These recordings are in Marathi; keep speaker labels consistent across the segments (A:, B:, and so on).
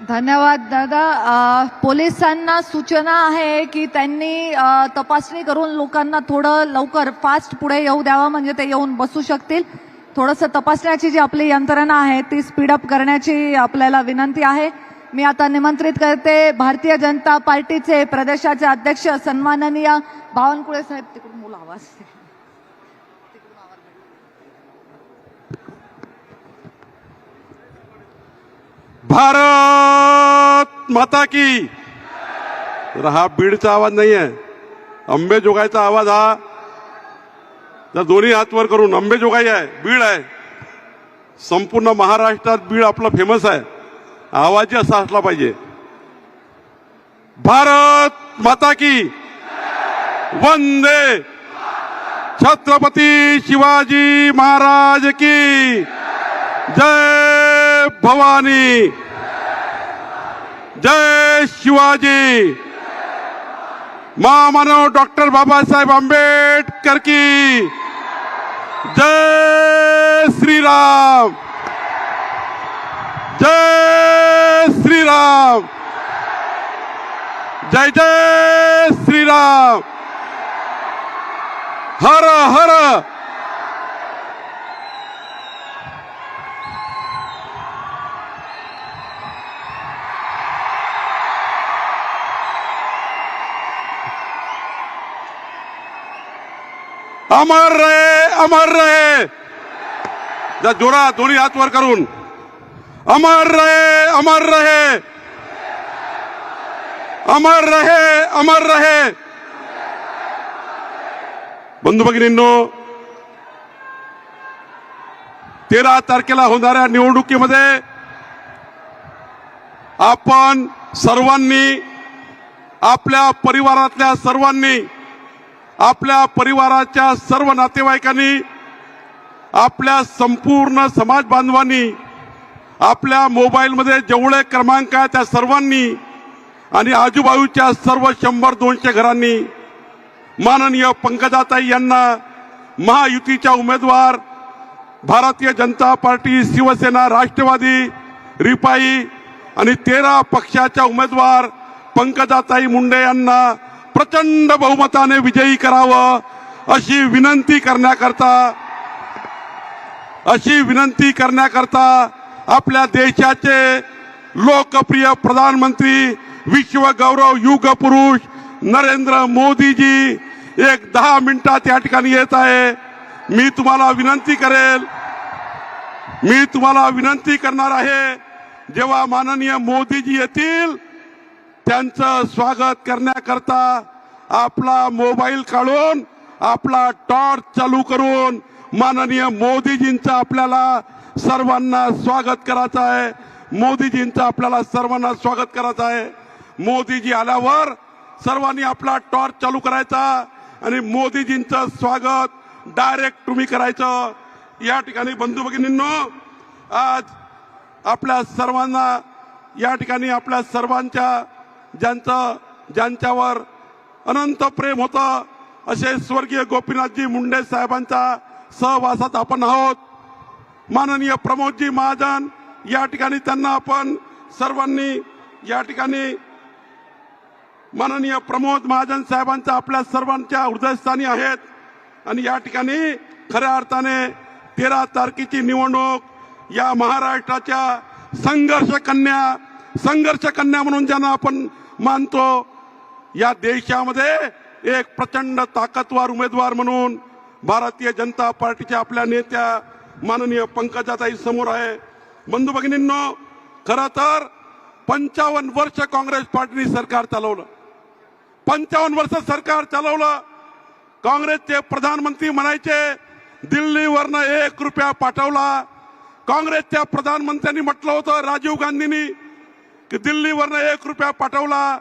A: धन्यवाद दादा. पोलिसांना सूचना आहे की त्यांनी तपासणी करून लोकांना थोडं लवकर फास्ट पुढे येऊ द्यावं म्हणजे ते येऊन बसू शकतील. थोडंसं तपासण्याची जी आपली यंत्रणा आहे ती स्पीडअप करण्याची आपल्याला विनंती आहे. मी आता निमंत्रित करते भारतीय जनता पार्टीचे प्रदेशाचे अध्यक्ष सन्माननीय बावनकुळे साहेब. तिकडून मुलं आवाज
B: भारत माता की। तर हा बीडचा आवाज नाही आहे. अंबेजोगाईचा आवाज हा. तर दोन्ही हातवर करून अंबेजोगाई आहे बीड आहे. संपूर्ण महाराष्ट्रात बीड आपला फेमस आहे. आवाजही असा असला पाहिजे. भारत माता की। वंदे। छत्रपती शिवाजी महाराज की। जय भवानी। जय शिवाजी। महामानव डॉक्टर बाबासाहेब आंबेडकर की। जय श्रीराम। जय श्रीराम। जय जय श्रीराम। हर हर अमर रहे अमर रहे जा जोरा दोन्ही हात वर करून. अमर रहे अमर रहे. अमर रहे अमर रहे. बंधू भगिनींनो तेरा तारखेला होणाऱ्या निवडणुकीमध्ये आपण सर्वांनी आपल्या परिवारातल्या सर्वांनी आपल्या परिवाराच्या सर्व नातेवाईकांनी आपल्या संपूर्ण समाज बांधवांनी आपल्या मोबाईलमध्ये जेवढे क्रमांक आहे त्या सर्वांनी आणि आजूबाजूच्या सर्व शंभर दोनशे घरांनी माननीय पंकजाताई यांना महायुतीच्या उमेदवार भारतीय जनता पार्टी शिवसेना राष्ट्रवादी रिपाई आणि तेरा पक्षाच्या उमेदवार पंकजाताई मुंडे यांना प्रचंड बहुमताने विजयी करावं अशी विनंती करण्याकरता अशी विनंती करण्याकरता आपल्या देशाचे लोकप्रिय प्रधानमंत्री विश्व गौरव युग पुरुष नरेंद्र मोदीजी एक दहा मिनिटात या ठिकाणी येत आहे. मी तुम्हाला विनंती करेल मी तुम्हाला विनंती करणार आहे जेव्हा माननीय मोदीजी येतील त्यांचं स्वागत करण्याकरता आपला मोबाईल काढून आपला टॉर्च चालू करून माननीय मोदीजींचं आपल्याला सर्वांना स्वागत करायचं आहे. मोदीजींचं आपल्याला सर्वांना स्वागत करायचं आहे. मोदीजी आल्यावर सर्वांनी आपला टॉर्च चालू करायचा आणि मोदीजींचं स्वागत डायरेक्ट तुम्ही करायचं. या ठिकाणी बंधू भगिनींनो आज आपल्या सर्वांना या ठिकाणी आपल्या सर्वांच्या ज्यांचं ज्यांच्यावर अनंत प्रेम होतं असे स्वर्गीय गोपीनाथजी मुंडे साहेबांच्या सहवासात आपण आहोत. माननीय प्रमोदजी महाजन या ठिकाणी त्यांना आपण सर्वांनी या ठिकाणी माननीय प्रमोद महाजन साहेबांचा आपल्या सर्वांच्या हृदयस्थानी आहेत. आणि या ठिकाणी खऱ्या अर्थाने तेरा तारखेची निवडणूक या महाराष्ट्राच्या संघर्ष कन्या संघर्ष कन्या म्हणून ज्यांना आपण मानतो या देशामध्ये एक प्रचंड ताकदवार उमेदवार म्हणून भारतीय जनता पार्टीच्या आपल्या नेत्या माननीय पंकजाताई समोर आहे. बंधू भगिनींनो खर तर पंचावन्न वर्ष काँग्रेस पार्टीने सरकार चालवलं. पंचावन्न वर्ष सरकार चालवलं काँग्रेसचे प्रधानमंत्री म्हणायचे दिल्लीवरनं एक रुपया पाठवला. काँग्रेसच्या प्रधानमंत्र्यांनी म्हटलं होतं राजीव गांधींनी की दिल्लीवरनं एक रुपया पाठवला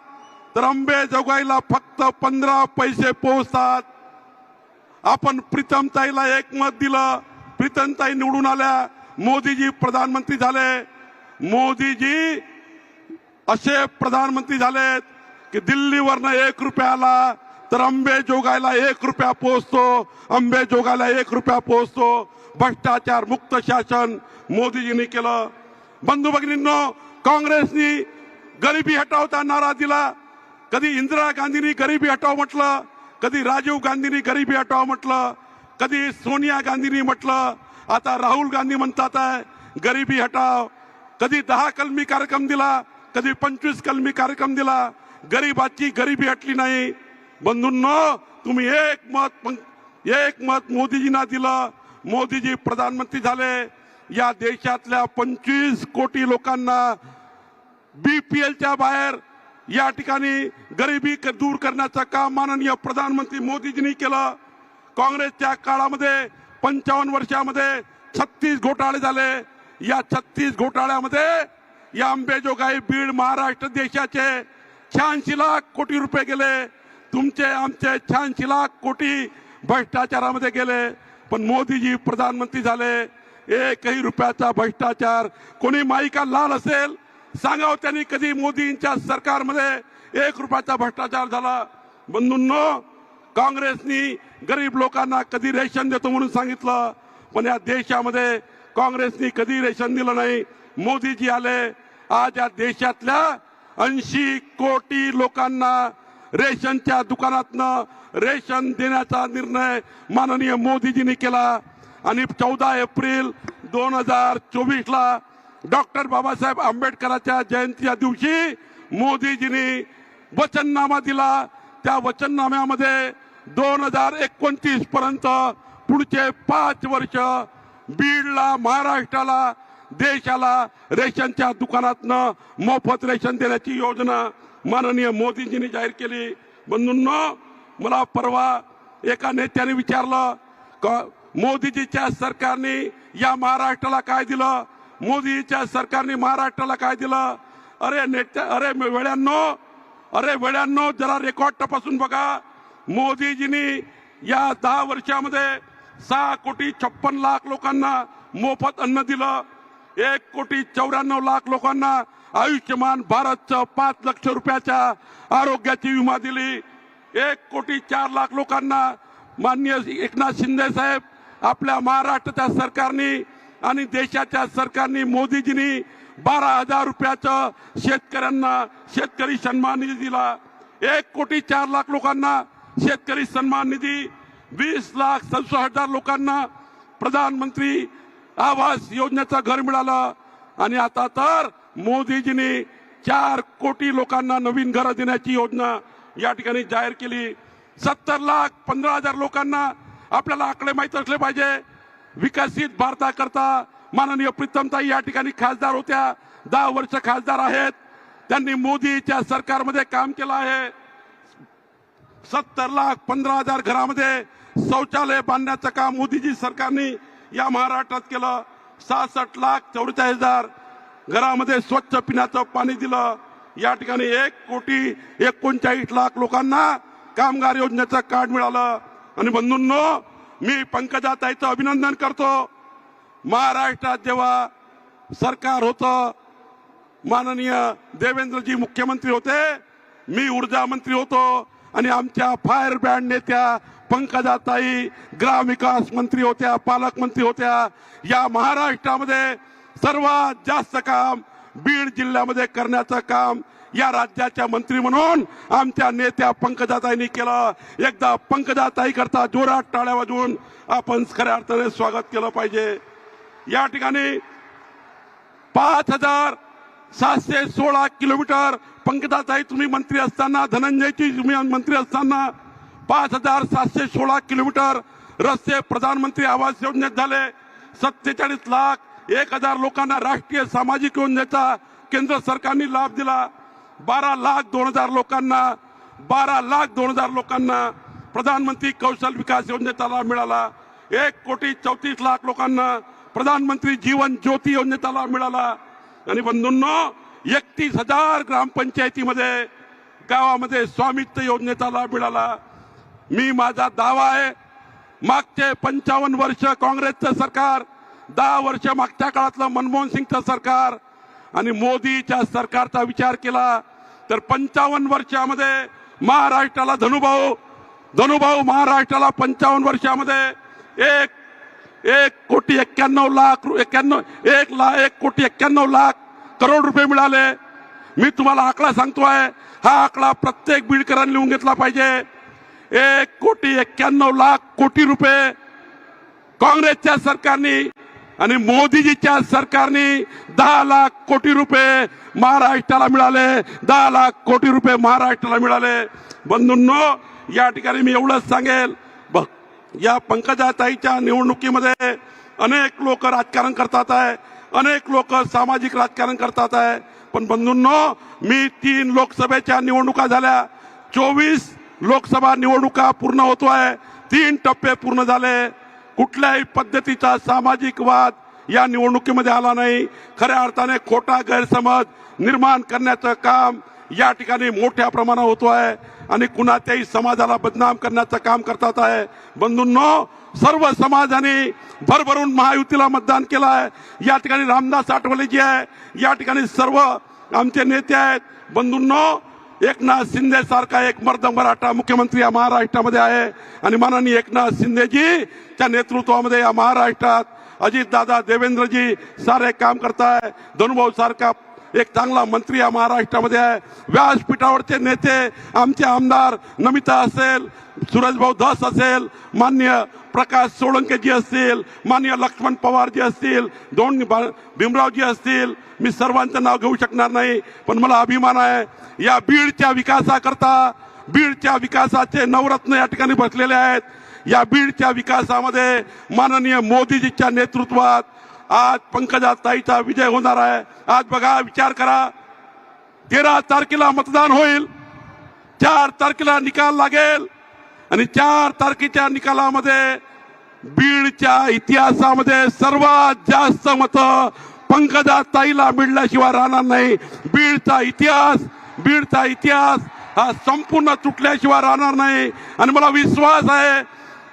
B: तर अंबेजोगाईला फक्त पंधरा पैसे पोहोचतात. आपण प्रीतमताईला एक मत दिलं. प्रीतमताई निवडून आल्या. मोदीजी प्रधानमंत्री झाले. मोदीजी असे प्रधानमंत्री झालेत की दिल्लीवरनं एक रुपया आला तर अंबेजोगाईला एक रुपया पोहोचतो. अंबेजोगाईला एक रुपया पोहोचतो. भ्रष्टाचार मुक्त शासन मोदीजींनी केलं. बंधू भगिनींनो काँग्रेसनी गरिबी हटावता नारा दिला. कधी इंदिरा गांधींनी गरिबी हटाव म्हटलं कधी राजीव गांधींनी गरिबी हटाव म्हटलं कधी सोनिया गांधींनी म्हटलं. आता राहुल गांधी म्हणतात आहे गरिबी हटाव. कधी दहा कलमी कार्यक्रम दिला कधी पंचवीस कलमी कार्यक्रम दिला. गरीबाची गरिबी हटली नाही. बंधूंनो तुम्ही एक मत पं- एक मत मोदीजींना दिलं. मोदीजी प्रधानमंत्री झाले. या देशातल्या पंचवीस कोटी लोकांना बीपीएलच्या बाहेर या ठिकाणी गरिबी क- दूर करण्याचं काम माननीय प्रधानमंत्री मोदीजींनी केलं. काँग्रेसच्या काळामध्ये पंचावन्न वर्षामध्ये छत्तीस घोटाळे झाले. या छत्तीस घोटाळ्यामध्ये या अंबेजोगाई बीड महाराष्ट्र देशाचे शहाऐंशी लाख कोटी रुपये गेले. तुमचे आमचे शहाऐंशी लाख कोटी भ्रष्टाचारामध्ये गेले. पण मोदीजी प्रधानमंत्री झाले. एकही रुपयाचा भ्रष्टाचार कोणी माईका लाल असेल सांगाव त्यांनी कधी मोदींच्या सरकारमध्ये एक रुपयाचा भ्रष्टाचार झाला? बंधूंनो काँग्रेसनी गरीब लोकांना कधी रेशन देतो म्हणून सांगितलं पण या देशामध्ये काँग्रेसनी कधी रेशन दिलं नाही? मोदीजी आले आज या देशातल्या ऐंशी कोटी लोकांना रेशनच्या दुकानातनं रेशन देण्याचा निर्णय माननीय मोदीजींनी केला. आणि चौदा एप्रिल दोन हजार चोवीसला डॉक्टर बाबासाहेब आंबेडकरांच्या जयंतीच्या दिवशी मोदीजींनी वचननामा दिला. त्या वचननाम्यामध्ये दोन हजार एकोणतीस पर्यंत पुढचे पाच वर्ष बीडला महाराष्ट्राला देशाला रेशनच्या दुकानातनं मोफत रेशन देण्याची योजना माननीय मोदीजींनी जाहीर केली. बंधूंनो मला परवा एका नेत्याने विचारलं का मोदीजीच्या सरकारने या महाराष्ट्राला काय दिलं? मोदीच्या सरकारने महाराष्ट्राला काय दिलं? अरे नेत्या अरे वेळ्यांनो अरे वेळ्यांनो जरा रेकॉर्ड तपासून बघा. मोदीजींनी या दहा वर्षामध्ये सहा कोटी छप्पन लाख लोकांना मोफत अन्न दिलं. एक कोटी चौऱ्याण्णव लाख लोकांना आयुष्यमान भारतचं पाच लक्ष रुपयाच्या आरोग्याची विमा दिली. एक कोटी चार लाख लोकांना माननीय एकनाथ शिंदे साहेब आपल्या महाराष्ट्राच्या सरकारने आणि देशाच्या सरकारने मोदीजींनी बारा हजार रुपयाचं शेतकऱ्यांना शेतकरी सन्मान निधी दिला. एक कोटी चार लाख लोकांना शेतकरी सन्मान निधी वीस लाख सदुसष्ट हजार लोकांना प्रधानमंत्री आवास योजनेचं घर मिळालं. आणि आता तर मोदीजींनी चार कोटी लोकांना नवीन घरं देण्याची योजना या ठिकाणी जाहीर केली. सत्तर लाख पंधरा हजार लोकांना आपल्याला आकडे माहीत असले पाहिजे. विकसित भारताकरता माननीय प्रीतमताई या ठिकाणी खासदार होत्या. दहा वर्ष खासदार आहेत. त्यांनी मोदीच्या सरकारमध्ये काम केलं आहे. सत्तर लाख पंधरा हजार घरामध्ये शौचालय बांधण्याचं काम मोदीजी सरकारने या महाराष्ट्रात केलं. सहासष्ट लाख चौवेचाळीस हजार घरामध्ये स्वच्छ पिण्याचं पाणी दिलं. या ठिकाणी एक कोटी एकोणचाळीस लाख लोकांना कामगार योजनेचं कार्ड मिळालं. आणि बंधूंनो मी पंकजाताईचं अभिनंदन करतो. महाराष्ट्रात जेव्हा सरकार होतं माननीय देवेंद्रजी मुख्यमंत्री होते मी ऊर्जा मंत्री होतो आणि आमच्या फायर बँड नेत्या पंकजाताई ग्रामविकास मंत्री होत्या पालकमंत्री होत्या या महाराष्ट्रामध्ये सर्वात जास्त काम बीड जिल्ह्यामध्ये करण्याचं काम या राज्याच्या मंत्री म्हणून आमच्या नेत्या पंकजाताईंनी केलं. एकदा पंकजाताई करता जोरात टाळ्या वाजवून आपण खऱ्या अर्थाने स्वागत केलं पाहिजे. या ठिकाणी पाच हजार सातशे सोळा किलोमीटर पंकजाताई तुम्ही मंत्री असताना धनंजयची तुम्ही मंत्री असताना पाच हजार सातशे सोळा किलोमीटर रस्ते प्रधानमंत्री आवास योजनेत झाले. सत्तेचाळीस लाख एक हजार लोकांना राष्ट्रीय सामाजिक योजनेचा केंद्र सरकारने लाभ दिला. बारा लाख दोन हजार लोकांना बारा लाख दोन हजार लोकांना प्रधानमंत्री कौशल विकास योजनेचा लाभ मिळाला. एक कोटी चौतीस लाख लोकांना प्रधानमंत्री जीवन ज्योती योजनेचा लाभ मिळाला. आणि बंधूंनो एकतीस हजार ग्रामपंचायतीमध्ये गावामध्ये स्वामित्व योजनेचा लाभ मिळाला. मी माझा दावा आहे मागचे पंचावन्न वर्ष काँग्रेसचं सरकार दहा वर्ष मागच्या काळातलं मनमोहन सिंगचं सरकार आणि मोदीच्या सरकारचा विचार केला तर पंचावन्न वर्षामध्ये महाराष्ट्राला धनुभाऊ धनुभाऊ महाराष्ट्राला पंचावन्न वर्षामध्ये एक एक कोटी एक्क्याण्णव लाख रु- एक्क्याण्णव एक लाख एक कोटी एक्क्याण्णव लाख करोड रुपये मिळाले. मी तुम्हाला आकडा सांगतोय हा आकडा प्रत्येक बीडकरांनी लिहून घेतला पाहिजे. एक कोटी एक्क्याण्णव लाख कोटी रुपये काँग्रेसच्या सरकारने आणि मोदीजीच्या सरकारने दहा लाख कोटी रुपये महाराष्ट्राला मिळाले. दहा लाख कोटी रुपये महाराष्ट्राला मिळाले. बंधूंनो या ठिकाणी मी एवढंच सांगेल. बघ या पंकजाताईच्या निवडणुकीमध्ये अनेक लोक राजकारण करतात आहे. अनेक लोक सामाजिक राजकारण करतात आहे. पण बंधूंनो मी तीन लोकसभेच्या निवडणुका झाल्या. चोवीस लोकसभा निवडणुका पूर्ण होतो आहे तीन टप्पे पूर्ण झाले. कुठल्याही पद्धतीचा सामाजिक वाद या निवडणुकीमध्ये आला नाही. खऱ्या अर्थाने खोटा गैरसमज निर्माण करण्याचं काम या ठिकाणी मोठ्या प्रमाणावर होतो आहे आणि कुणाच्याही समाजाला बदनाम करण्याचं काम करतात आहे. बंधूंनो सर्व समाजाने भरभरून महायुतीला मतदान केलं आहे. या ठिकाणी रामदास आठवले जी आहे. या ठिकाणी सर्व आमचे नेते आहेत. बंधूंनो एकनाथ शिंदे सारखा एक मर्द मराठा मुख्यमंत्री या महाराष्ट्रामध्ये आहे. आणि माननीय एकनाथ शिंदेजीच्या नेतृत्वामध्ये या महाराष्ट्रात अजितदादा देवेंद्रजी सारे काम करताय. धनुभाऊ सारखा एक चांगला मंत्री या महाराष्ट्रामध्ये आहे. व्यासपीठावरचे नेते आमचे आमदार नमिता असेल सूरजभाऊ दास असेल मान्य प्रकाश सोळंकेजी असतील मान्य लक्ष्मण पवारजी असतील दोन भा- भीमरावजी असतील मी सर्वांचं नाव घेऊ शकणार नाही पण मला अभिमान आहे या बीडच्या विकासाकरता बीडच्या विकासाचे नवरत्न या ठिकाणी बसलेले आहेत. या बीडच्या विकासामध्ये माननीय मोदीजीच्या नेतृत्वात आज पंकजा ताईचा विजय होणार आहे. आज बघा विचार करा. तेरा तारखेला मतदान होईल. चार तारखेला निकाल लागेल. आणि चार तारखेच्या निकालामध्ये बीडच्या इतिहासामध्ये सर्वात जास्त मतं पंकजा ताईला मिळल्याशिवाय राहणार नाही. बीडचा इतिहास बीडचा इतिहास हा संपूर्ण तुटल्याशिवाय राहणार नाही. आणि मला विश्वास आहे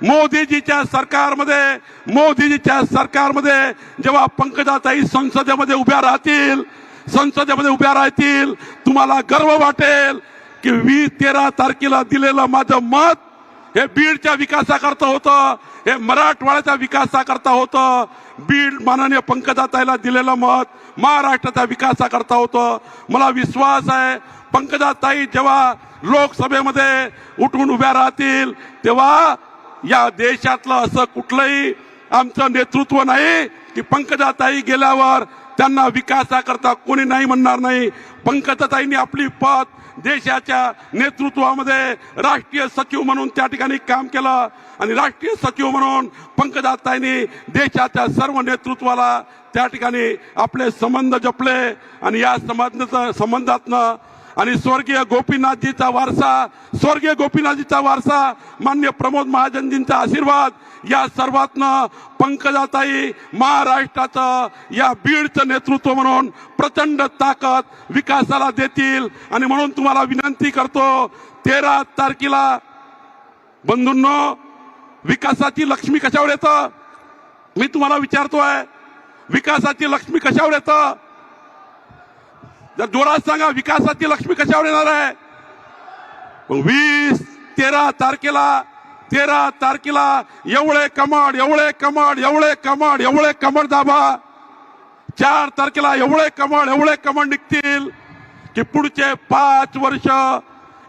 B: मोदीजीच्या सरकारमध्ये मोदीजीच्या सरकारमध्ये जेव्हा पंकजाताई संसदेमध्ये उभ्या राहतील संसदेमध्ये उभ्या राहतील तुम्हाला गर्व वाटेल की वीस तेरा तारखेला दिलेलं माझं मत हे बीडच्या विकासाकरता होतं हे मराठवाड्याच्या विकासाकरता होतं. बीड माननीय पंकजाताईला दिलेलं मत महाराष्ट्राच्या विकासाकरता होतं. मला विश्वास आहे पंकजाताई जेव्हा लोकसभेमध्ये उठून उभ्या राहतील तेव्हा या देशातलं असं कुठलंही आमचं नेतृत्व नाही की पंकजाताई गेल्यावर त्यांना विकासाकरता कोणी नाही म्हणणार नाही. पंकजाताईंनी आपली पद देशाच्या नेतृत्वामध्ये राष्ट्रीय सचिव म्हणून त्या ठिकाणी काम केलं आणि राष्ट्रीय सचिव म्हणून पंकजाताईंनी देशाच्या सर्व नेतृत्वाला त्या ठिकाणी आपले संबंध जपले आणि या संबंध संबंधातनं आणि स्वर्गीय गोपीनाथजीचा वारसा स्वर्गीय गोपीनाथजीचा वारसा मान्य प्रमोद महाजनजींचा आशीर्वाद या सर्वातनं पंकजाताई महाराष्ट्राचं या बीडचं नेतृत्व म्हणून प्रचंड ताकद विकासाला देतील. आणि म्हणून तुम्हाला विनंती करतो तेरा तारखेला बंधूंनो विकासाची लक्ष्मी कशावर येतं? मी तुम्हाला विचारतोय विकासाची लक्ष्मी कशावर येतं? जर जोरात सांगा विकासाची लक्ष्मी कशावर येणार आहे? मग वीस तेरा तारखेला तेरा तारखेला एवढे कमाड एवढे कमाड एवढे कमाड एवढे कमाड दाबा. चार तारखेला एवढे कमाड एवढे कमाड निघतील की पुढचे पाच वर्ष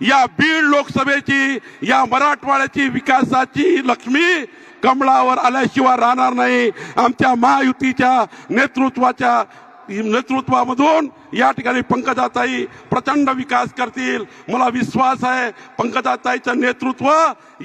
B: या बीड लोकसभेची या मराठवाड्याची विकासाची लक्ष्मी कमळावर आल्याशिवाय राहणार नाही. आमच्या महायुतीच्या नेतृत्वाच्या नेतृत्वामधून या ठिकाणी पंकजाताई प्रचंड विकास करतील. मला विश्वास आहे पंकजाताईचं नेतृत्व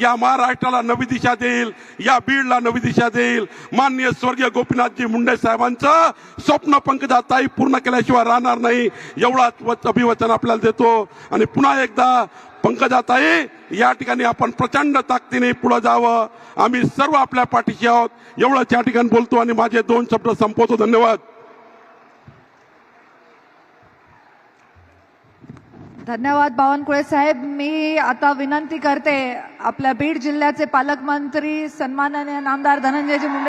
B: या महाराष्ट्राला नवी दिशा देईल या बीडला नवी दिशा देईल. माननीय स्वर्गीय गोपीनाथजी मुंडे साहेबांचं स्वप्न पंकजाताई पूर्ण केल्याशिवाय राहणार नाही एवढाच वच- अभिवचन आपल्याला देतो. आणि पुन्हा एकदा पंकजाताई या ठिकाणी आपण प्रचंड ताकदीने पुढे जावं. आम्ही सर्व आपल्या पाठीशी आहोत. एवढंच या ठिकाणी बोलतो आणि माझे दोन शब्द संपवतो. धन्यवाद.
A: धन्यवाद बावनकुळे साहेब. मी आता विनंती करते आपल्या बीड जिल्ह्याचे पालकमंत्री सन्माननीय नामदार धनंजयजी मुंडे